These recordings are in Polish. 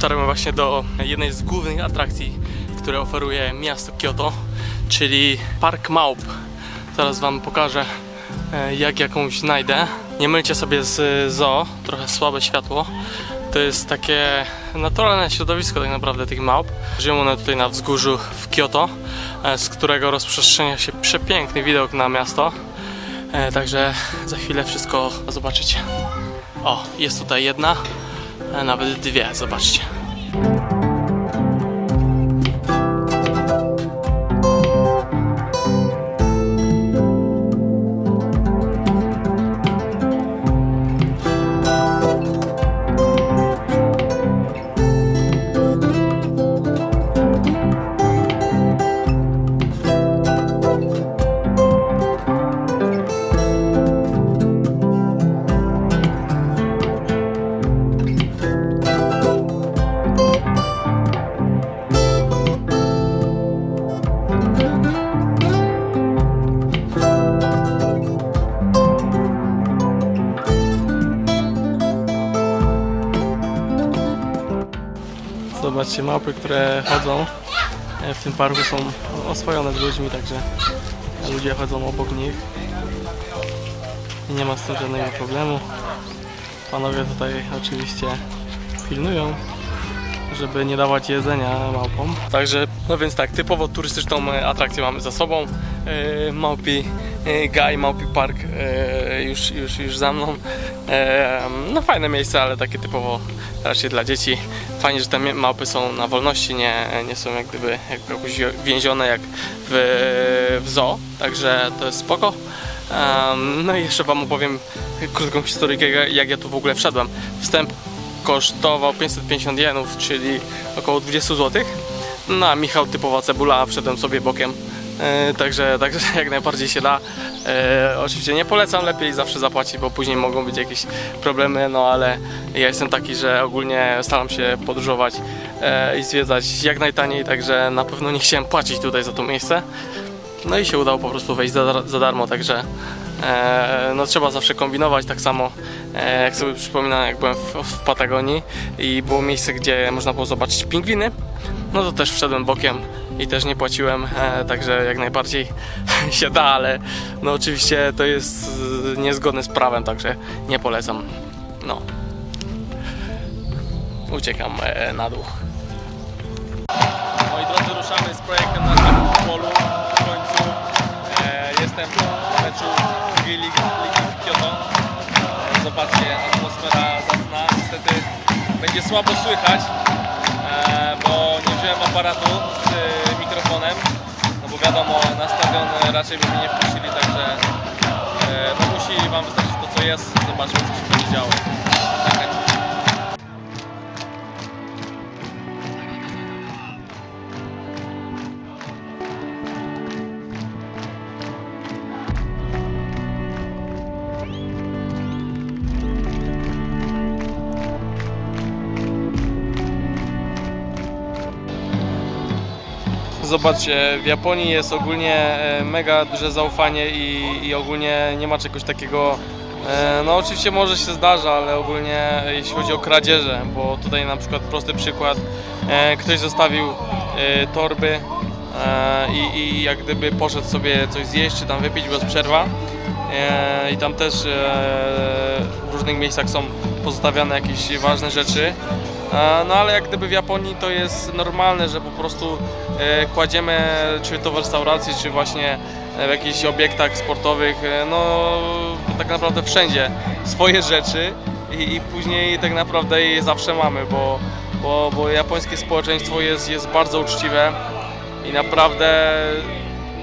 Dotarłem właśnie do jednej z głównych atrakcji, które oferuje miasto Kyoto, czyli Park Maup. Zaraz Wam pokażę, e, jak jakąś znajdę. Nie mylcie sobie z zoo, trochę słabe światło. To jest takie naturalne środowisko tak naprawdę tych małp. Żyją one tutaj na wzgórzu w Kyoto, e, z którego rozprzestrzenia się przepiękny widok na miasto. E, Także za chwilę wszystko zobaczycie. O, jest tutaj jedna, a nawet dwie, zobaczcie. Zobaczcie, małpy, które chodzą e, w tym parku są oswojone z ludźmi, także ludzie chodzą obok nich. I nie ma z tym żadnego problemu. Panowie tutaj oczywiście pilnują, żeby nie dawać jedzenia małpom. Także, no więc tak, typowo turystyczną e, atrakcję mamy za sobą. E, Małpi Guy, Małpi Park e, już, już, już za mną. E, No fajne miejsce, ale takie typowo raczej dla dzieci. Fajnie, że te małpy są na wolności, nie, nie są jak gdyby jak jakoś więzione jak w, w zoo, także to jest spoko. No i jeszcze Wam opowiem krótką historyjkę, jak- jak ja tu w ogóle wszedłem. Wstęp kosztował 550 jenów, czyli około 20 zł. No a Michał typowa cebula, wszedłem sobie bokiem. E, także, także jak najbardziej się da. E, oczywiście nie polecam, lepiej zawsze zapłacić, bo później mogą być jakieś problemy, no ale ja jestem taki, że ogólnie staram się podróżować e, i zwiedzać jak najtaniej, także na pewno nie chciałem płacić tutaj za to miejsce. No i się udało po prostu wejść za, za darmo, także e, no trzeba zawsze kombinować, tak samo e, jak sobie przypominam jak byłem w, w Patagonii i było miejsce, gdzie można było zobaczyć pingwiny, no to też wszedłem bokiem i też nie płaciłem, e, także jak najbardziej się da, ale no oczywiście to jest e, niezgodne z prawem, także nie polecam. No. Uciekam e, na dół. Moi drodzy, ruszamy z projektem na w polu. W końcu e, jestem w meczu drugiej ligi, ligi w Kyoto. E, zobaczcie, atmosfera zacna. Niestety będzie słabo słychać, nie wziąłem aparatu z e, mikrofonem. No bo wiadomo, nastawiony raczej by mnie nie wpuścili, także no musi Wam wystarczyć to co jest. Zobaczmy co się będzie działo. Zobaczcie, w Japonii jest ogólnie e, mega duże zaufanie i, i ogólnie nie ma czegoś takiego. e, No oczywiście może się zdarza, ale ogólnie e, jeśli chodzi o kradzieże, bo tutaj na przykład prosty przykład, ktoś zostawił torby i, i jak gdyby poszedł sobie coś zjeść czy tam wypić bez przerwa i tam też w różnych miejscach są pozostawiane jakieś ważne rzeczy. E, No ale jak gdyby w Japonii to jest normalne, że po prostu e, kładziemy czy to w restauracji, czy właśnie w jakichś obiektach sportowych, e, no tak naprawdę wszędzie swoje rzeczy i, i później tak naprawdę je zawsze mamy, bo, bo, bo japońskie społeczeństwo jest, jest bardzo uczciwe i naprawdę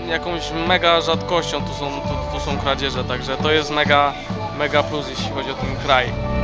jakąś mega rzadkością tu są, tu, tu są kradzieże, także to jest mega, mega plus jeśli chodzi o ten kraj.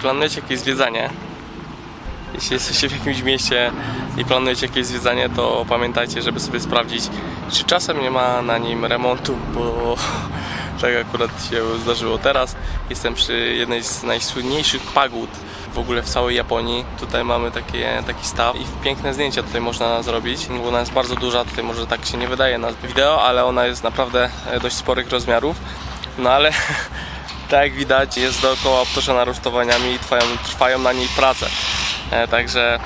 Planujecie jakieś zwiedzanie, jeśli jesteście w jakimś mieście i planujecie jakieś zwiedzanie, to pamiętajcie, żeby sobie sprawdzić, czy czasem nie ma na nim remontu, bo tak akurat się zdarzyło teraz. Jestem przy jednej z najsłynniejszych pagód w ogóle w całej Japonii. Tutaj mamy takie, taki staw i piękne zdjęcia tutaj można zrobić, bo ona jest bardzo duża, tutaj może tak się nie wydaje na wideo, ale ona jest naprawdę e, dość sporych rozmiarów. No ale tak jak widać jest dookoła obtoczona rusztowaniami i trwają, trwają na niej prace. E, także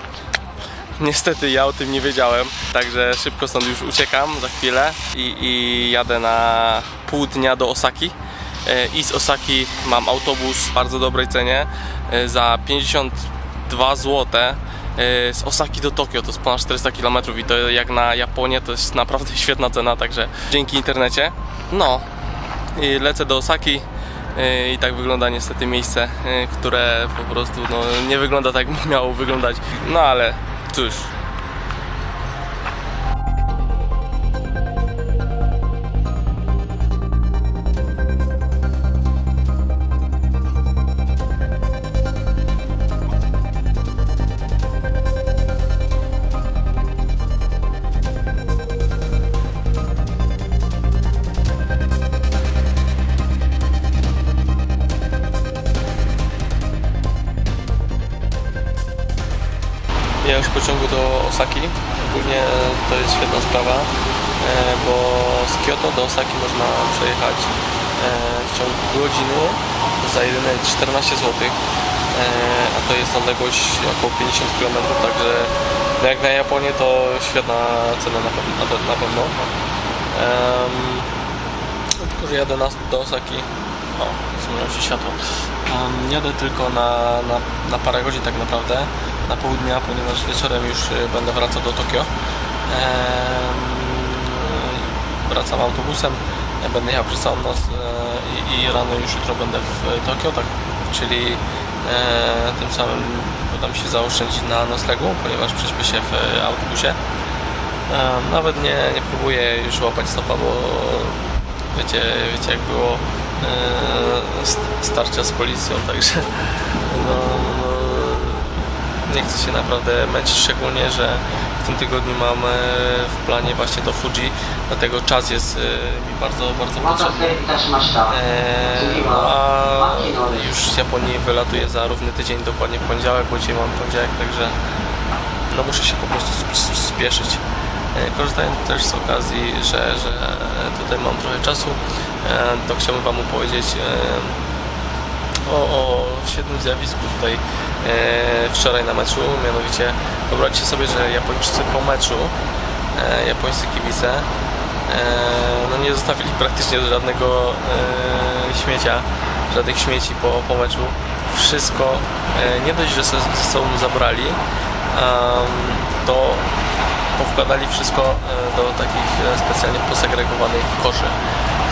niestety ja o tym nie wiedziałem, także szybko stąd już uciekam za chwilę i, i jadę na pół dnia do Osaki. E, I z Osaki mam autobus w bardzo dobrej cenie e, za 52 zł. Z Osaki do Tokio to jest ponad 400 km i to jak na Japonię to jest naprawdę świetna cena, także dzięki internecie. No, i lecę do Osaki i tak wygląda niestety miejsce, yy, które po prostu no, nie wygląda tak jak miało wyglądać. No ale cóż. Za jedyne 14 zł. A to jest odległość około 50 km, także no jak na Japonię to świetna cena na pewno. Na pe- na pewno. Em, tylko, że jadę na, do Osaki. O, zmieniło się światło. Um, jadę tylko na, na, na parę godzin tak naprawdę, na pół dnia, ponieważ wieczorem już y, będę wracał do Tokio. Em, wracam autobusem, będę jechał przez całą noc e, i, rano już jutro będę w Tokio, tak, czyli e, tym samym uda mi się zaoszczędzić na noclegu, ponieważ prześpię się w e, autobusie. E, Nawet nie, nie próbuję już łapać stopa, bo wiecie, wiecie jak było e, st- starcia z policją, także no, no, nie chcę się naprawdę męczyć, szczególnie, że w tym tygodniu mam w planie właśnie do Fuji, dlatego czas jest e, mi bardzo, bardzo potrzebny. E, no a już z Japonii wylatuję za równy tydzień, dokładnie w poniedziałek, bo dzisiaj mam poniedziałek, także no muszę się po prostu spieszyć. E, korzystając też z okazji, że, że tutaj mam trochę czasu, to chciałbym Wam opowiedzieć o, o o świetnym zjawisku tutaj eee, wczoraj na meczu, mianowicie wyobraźcie sobie, że Japończycy po meczu, eee, japońscy kibice Eee, no nie zostawili praktycznie żadnego eee, śmiecia, żadnych śmieci po, po meczu. Wszystko, eee, nie dość, że ze sobą zabrali, to powkładali wszystko e, do takich e, specjalnie posegregowanych koszy.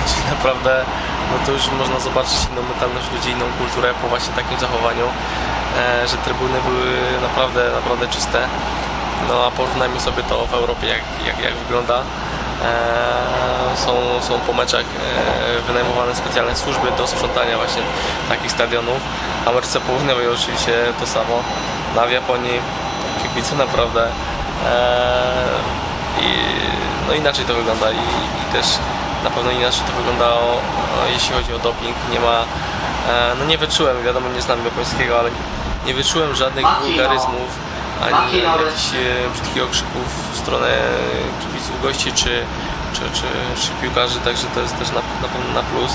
Czyli naprawdę, no to już można zobaczyć inną mentalność ludzi, inną kulturę po właśnie takim zachowaniu, e, że trybuny były naprawdę, naprawdę czyste. No a porównajmy sobie to w Europie, jak, jak, jak wygląda. Eee, są, są po meczach eee, wynajmowane specjalne służby do sprzątania właśnie takich stadionów. W Ameryce Południowej oczywiście to samo. No, a w Japonii kibice naprawdę i, no inaczej to wygląda i, i też na pewno inaczej to wyglądało o, jeśli chodzi o doping. Nie ma, eee, no nie wyczułem, wiadomo nie znam japońskiego, ale nie wyczułem żadnych wulgaryzmów ani jakichś e, brzydkich okrzyków w stronę kibiców gości czy, czy, czy, czy piłkarzy, także to jest też na, na pewno na plus.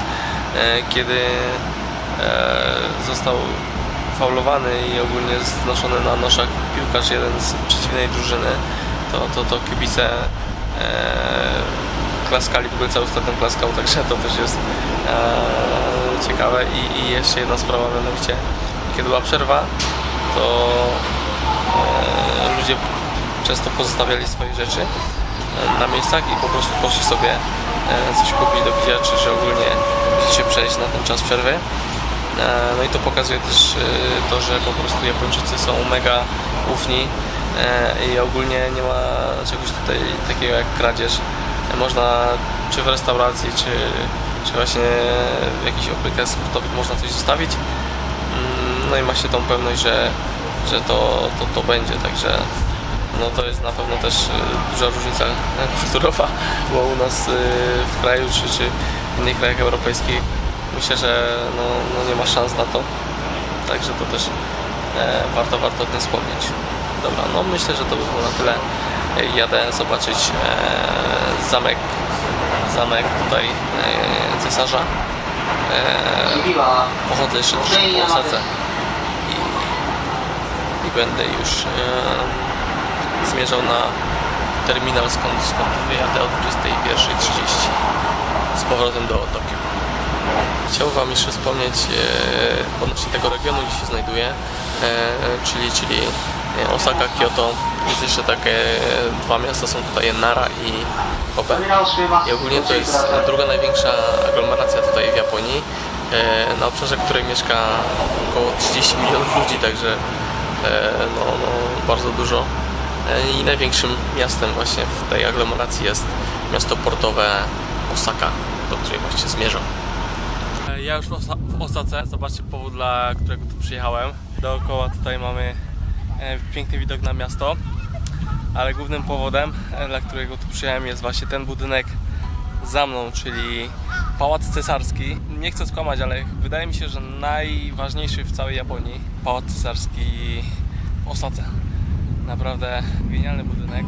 E, Kiedy e, został faulowany i ogólnie znoszony na noszach piłkarz jeden z przeciwnej drużyny, to, to, to kibice e, klaskali, w ogóle cały stadion klaskał, także to też jest e, ciekawe. I, I jeszcze jedna sprawa, mianowicie kiedy była przerwa, to e, ludzie często pozostawiali swoje rzeczy e, na miejscach i po prostu poszli sobie e, coś kupić do picia, czy że ogólnie się przejść na ten czas przerwy. E, No i to pokazuje też to, że po prostu Japończycy są mega ufni i ogólnie nie ma czegoś tutaj takiego jak kradzież. Można czy w restauracji, czy, czy właśnie w jakichś obiektach sportowych można coś zostawić. Mm, no i ma się tą pewność, że, że to, to, to będzie, także no to jest na pewno też y, duża różnica kulturowa, bo u nas y, w kraju czy, czy w innych krajach europejskich myślę, że no, no nie ma szans na to, także to też e, warto, warto o tym wspomnieć. Dobra, no myślę, że to by było na tyle. Jadę zobaczyć e, zamek, zamek tutaj e, cesarza. E, pochodzę jeszcze troszkę po i, i będę już zmierzał na terminal, skąd, skąd wyjadę o 21.30 z powrotem do Tokio. Chciałbym Wam jeszcze wspomnieć e, odnośnie tego regionu, gdzie się znajduję, e, czyli, czyli Osaka, Kyoto. Jest jeszcze takie e, dwa miasta, są tutaj Nara i Kobe. I ogólnie to jest druga największa aglomeracja tutaj w Japonii, e, na obszarze której mieszka około 30 milionów ludzi, także e, no, no, bardzo dużo. I największym miastem właśnie w tej aglomeracji jest miasto portowe Osaka, do której właśnie zmierzam. Ja już w Osace, zobaczcie powód, dla którego tu przyjechałem. Dookoła tutaj mamy piękny widok na miasto, ale głównym powodem, e, dla którego tu przyjechałem jest właśnie ten budynek za mną, czyli Pałac Cesarski. Nie chcę skłamać, ale wydaje mi się, że najważniejszy w całej Japonii Pałac Cesarski w Osace. Naprawdę genialny budynek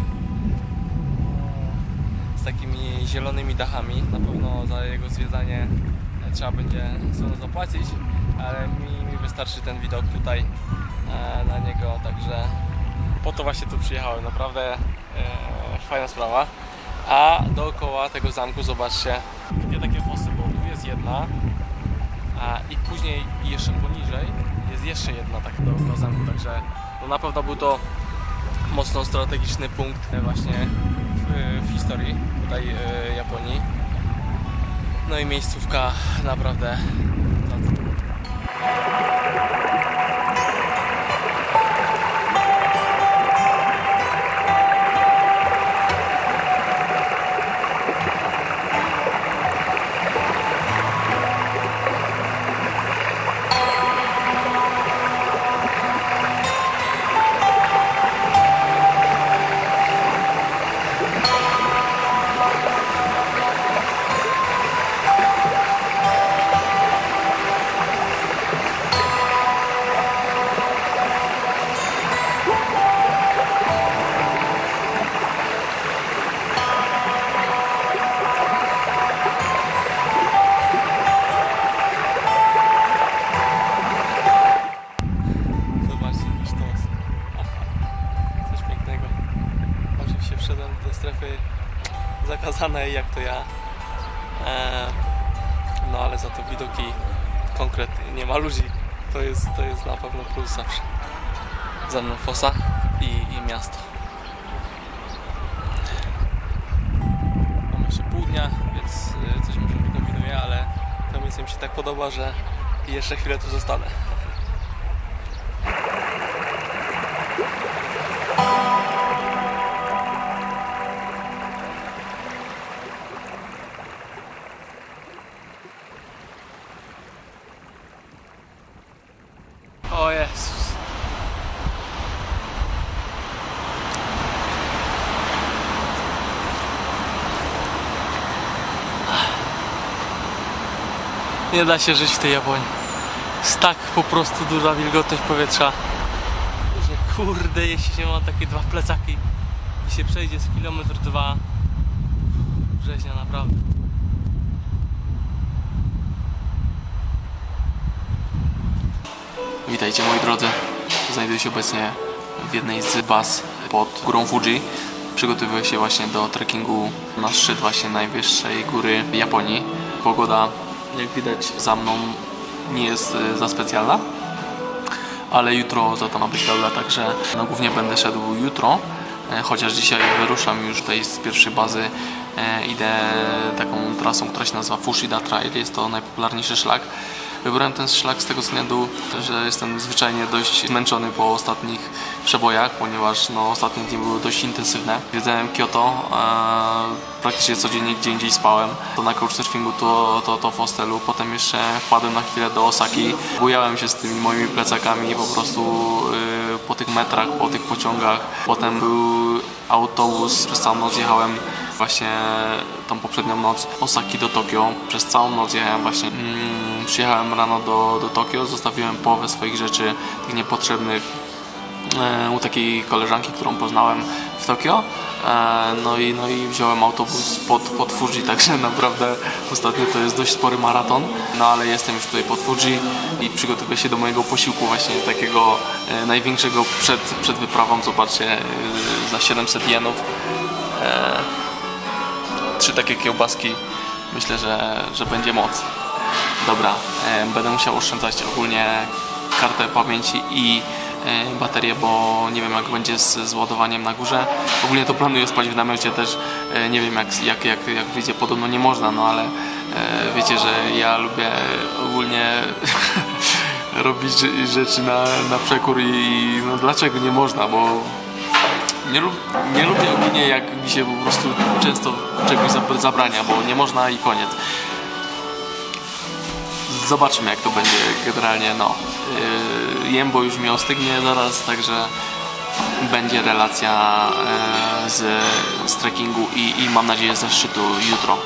z takimi zielonymi dachami. Na pewno za jego zwiedzanie e, trzeba będzie słono zapłacić, ale mi wystarczy ten widok tutaj e, na niego, także po to właśnie tu przyjechałem. Naprawdę e, fajna sprawa. A dookoła tego zamku zobaczcie dwie takie fosy, bo tu jest jedna a, i później jeszcze poniżej jest jeszcze jedna taka dookoła zamku, także no na pewno był to mocno strategiczny punkt e, właśnie w, w historii tutaj Japonii. No i miejscówka naprawdę zacna. To jest, to jest na pewno plus zawsze. Za mną fosa i, i miasto. Mamy jeszcze pół dnia, więc y, coś może wykombinuję, ale to miejsce mi się tak podoba, że jeszcze chwilę tu zostanę. Nie da się żyć w tej Japonii. Jest tak po prostu duża wilgotność powietrza, że kurde, jeśli się ma takie dwa plecaki i się przejdzie z kilometr dwa, rzeźnia naprawdę. Witajcie moi drodzy. Znajduję się obecnie w jednej z baz pod górą Fuji. Przygotowuję się właśnie do trekkingu na szczyt właśnie najwyższej góry Japonii. Pogoda, jak widać za mną, nie jest e, za specjalna, ale jutro za to ma być dobra, także no, głównie będę szedł jutro. E, Chociaż dzisiaj wyruszam już tutaj z pierwszej bazy, e, idę taką trasą, która się nazywa Fushida Trail, jest to najpopularniejszy szlak Wybrałem ten szlak z tego względu, że jestem zwyczajnie dość zmęczony po ostatnich przebojach, ponieważ no, ostatnie dni były dość intensywne. Zwiedzałem Kyoto, e, praktycznie codziennie gdzie indziej spałem. To na couchsurfingu, to, to, to w hostelu. Potem jeszcze wpadłem na chwilę do Osaki. Bujałem się z tymi moimi plecakami po prostu y, po tych metrach, po tych pociągach. Potem był autobus, przez całą noc jechałem właśnie tą poprzednią noc Osaki do Tokio. Przez całą noc jechałem właśnie. Mm, przyjechałem rano do, do Tokio, zostawiłem połowę swoich rzeczy, tych niepotrzebnych e, u takiej koleżanki, którą poznałem w Tokio. No i, no i wziąłem autobus pod, pod Fuji, także naprawdę ostatnio to jest dość spory maraton. No ale jestem już tutaj pod Fuji i przygotowuję się do mojego posiłku właśnie takiego e, największego przed, przed wyprawą. Zobaczcie, e, za 700 jenów. E, trzy takie kiełbaski. Myślę, że, że będzie moc. Dobra, będę musiał oszczędzać ogólnie kartę pamięci i baterię, bo nie wiem jak będzie z, z ładowaniem na górze. Ogólnie to planuję spać w namiocie też. E, nie wiem jak, jak, jak, jak wyjdzie, podobno nie można, no ale e, wiecie, że ja lubię ogólnie robić rze- rzeczy na, na przekór i no dlaczego nie można, bo nie, lub, nie lubię ogólnie jak mi się po prostu często czegoś zab- zabrania, bo nie można i koniec. Zobaczymy jak to będzie generalnie, no. Yy, jem, bo już mi ostygnie zaraz, także będzie relacja yy, z, z trekkingu i, i mam nadzieję ze szczytu jutro.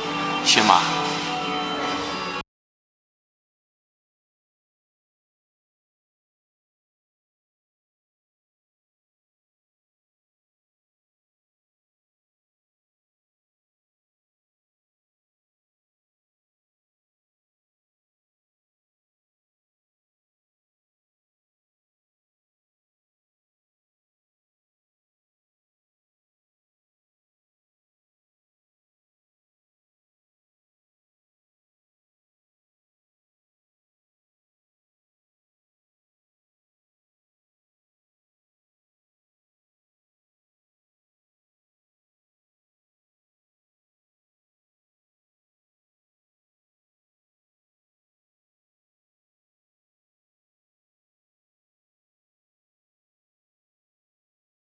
Siema.